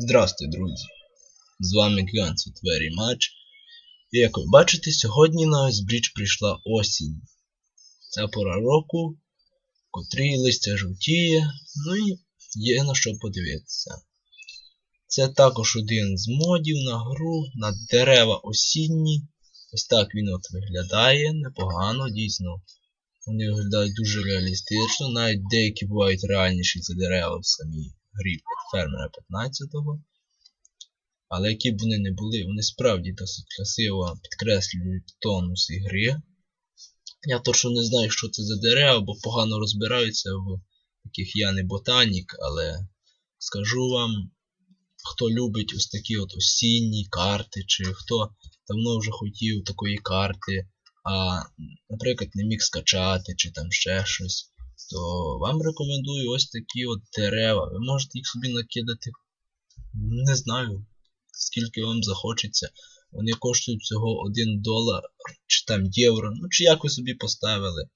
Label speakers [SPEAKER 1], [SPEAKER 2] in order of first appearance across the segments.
[SPEAKER 1] Здравствуйте, друзі! З вами Guns от Very Much. І як ви бачите, сьогодні на Icebridge прийшла осінь. Це пора року, в котрій листя жовтіє, ну і є на що подивитися. Це також один з модів на гру на дерева осінні. Ось так він от виглядає, непогано, дійсно. Вони виглядають дуже реалістично, навіть деякі бувають реальніші за дерева в самій грі від фермера 15-го. Але які б вони не були, вони справді досить красиво підкреслюють тонус ігри. Я точно не знаю, що це за дерева, бо погано розбираюся в таких я не ботанік, але скажу вам, хто любить ось такі от осінні карти, чи хто давно вже хотів такої карти, а, наприклад, не міг скачати, чи там ще щось, то вам рекомендую ось такі от дерева. Ви можете їх собі накидати, не знаю, скільки вам захочеться. Вони коштують всього 1 долар, чи там євро, ну чи як ви собі поставили.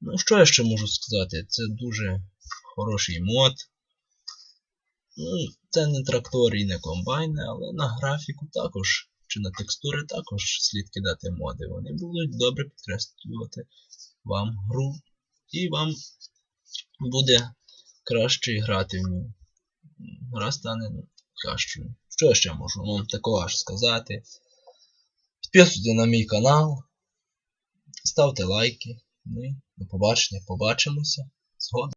[SPEAKER 1] Ну, що я ще можу сказати? Це дуже хороший мод. Ну, це не трактори і не комбайни, але на графіку також, чи на текстури також слід кидати моди. Вони будуть добре підкреслювати вам гру. І вам буде краще грати в нього. Гра стане кращою. Що я ще можу вам такого аж сказати? Підписуйтесь на мій канал, ставте лайки. Ну і до побачення, побачимося. Згодом.